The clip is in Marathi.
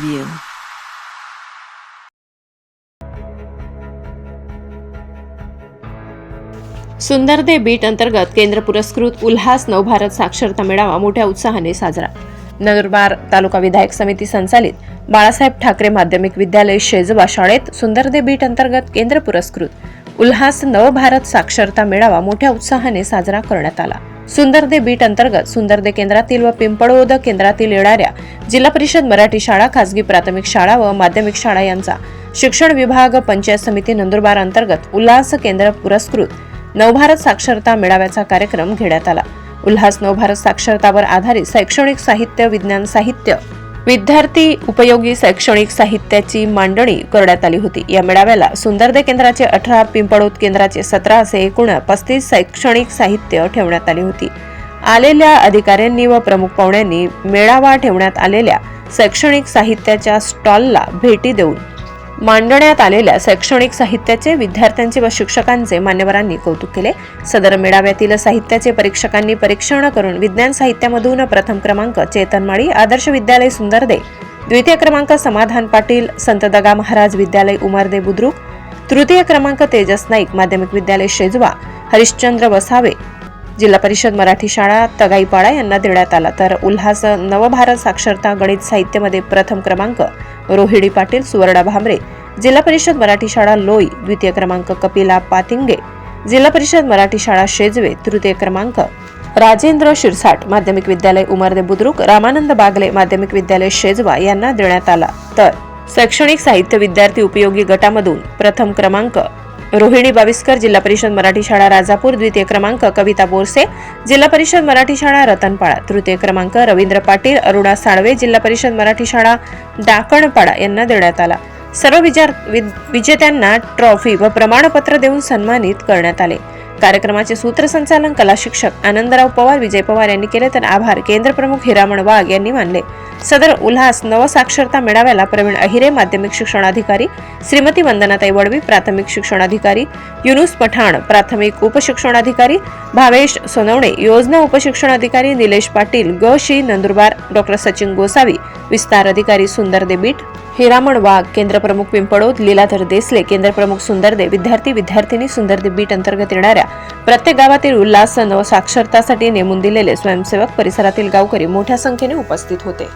Review. सुंदर दे बीट अंतर्गत केंद्र पुरस्कृत उल्हास नवभारत साक्षरता मेळावा मोठ्या उत्साहाने साजरा नंदुरबार तालुका विधायक समिती संचालित बाळासाहेब ठाकरे माध्यमिक विद्यालय शेजवा शाळेत सुंदरदे बीट अंतर्गत केंद्र पुरस्कृत उल्हास नवभारत साक्षरता मेळावा मोठ्या उत्साहाने साजरा करण्यात आला सुंदरदे बीट अंतर्गत सुंदरदे केंद्रातील व पिंपळोद केंद्रातील येणाऱ्या जिल्हा परिषद मराठी शाळा खासगी प्राथमिक शाळा व माध्यमिक शाळा यांचा शिक्षण विभाग पंचायत समिती नंदुरबार अंतर्गत उल्हास केंद्र पुरस्कृत नवभारत साक्षरता मेळाव्याचा कार्यक्रम घेण्यात आला. उल्हास नवभारत साक्षरतावर आधारित शैक्षणिक साहित्य विज्ञान साहित्य विद्यार्थी उपयोगी शैक्षणिक साहित्याची मांडणी करण्यात आली होती. या मेळाव्याला सुंदरदे केंद्राचे अठरा पिंपळूत केंद्राचे सतरा असे एकूण पस्तीस शैक्षणिक साहित्य ठेवण्यात आली होती. आलेल्या अधिकाऱ्यांनी व प्रमुख पाहुण्यांनी मेळावा ठेवण्यात आलेल्या शैक्षणिक साहित्याच्या स्टॉलला भेटी देऊन मांडण्यात आलेल्या शैक्षणिक साहित्याचे विद्यार्थ्यांचे व शिक्षकांचे मान्यवरांनी कौतुक केले. सदर मेळाव्यातील साहित्याचे परीक्षकांनी परीक्षण करून विज्ञान साहित्यामधून प्रथम क्रमांक चेतन माळी आदर्श विद्यालय सुंदरदे द्वितीय क्रमांक समाधान पाटील संत दगा महाराज विद्यालय उमरदे बुद्रुक. तृतीय क्रमांक तेजस नाईक माध्यमिक विद्यालय शेजवा. हरिश्चंद्र वसावे जिल्हा परिषद मराठी शाळा तगाईपाडा यांना देण्यात आला. तर उल्हास नवभारत साक्षरता गणित साहित्यामध्ये प्रथम क्रमांक रोहिणी पाटील सुवर्णा भांबरे जिल्हा परिषद मराठी शाळा लोई द्वितीय क्रमांक कपिला पातिंगे जिल्हा परिषद मराठी शाळा शेजवे तृतीय क्रमांक राजेंद्र शिरसाट माध्यमिक विद्यालय उमरदे बुद्रुक रामानंद बागले माध्यमिक विद्यालय शेजवा यांना देण्यात आला. तर शैक्षणिक साहित्य विद्यार्थी उपयोगी गटामधून प्रथम क्रमांक रोहिणी बाविस्कर जिल्हा परिषद मराठी शाळा राजापूर द्वितीय क्रमांक कविता बोरसे जिल्हा परिषद मराठी शाळा रतनपाडा तृतीय क्रमांक रवींद्र पाटील अरुणा साळवे जिल्हा परिषद मराठी शाळा डाकणपाडा यांना देण्यात आला. सर्व विजेत्यांना ट्रॉफी व प्रमाणपत्र देऊन सन्मानित करण्यात आले. कार्यक्रमाचे सूत्रसंचालन कला शिक्षक आनंदराव पवार विजय पवार यांनी केले तर आभार. केंद्र प्रमुख हिरामण वाघ यांनी मानले. सदर उल्हास नवसाक्षरता मेळाव्याला प्रवीण अहिरे माध्यमिक शिक्षणाधिकारी श्रीमती वंदनाताई वडवी प्राथमिक शिक्षणाधिकारी युनुस पठाण प्राथमिक उपशिक्षणाधिकारी भावेश सोनवणे योजना उपशिक्षणाधिकारी निलेश पाटील ग. शी नंदुरबार डॉक्टर सचिन गोसावी विस्तार अधिकारी सुंदर देबीट हिरामण वाघ केंद्रप्रमुख पिंपळोद लीलाधर देसले केंद्रप्रमुख सुंदरदे विद्यार्थी विद्यार्थिनी सुंदरदे बीट अंतर्गत येणाऱ्या प्रत्येक गावातील उल्हास नवसाक्षरतासाठी नेमून दिलेले स्वयंसेवक परिसरातील गावकरी मोठ्या संख्येने उपस्थित होते.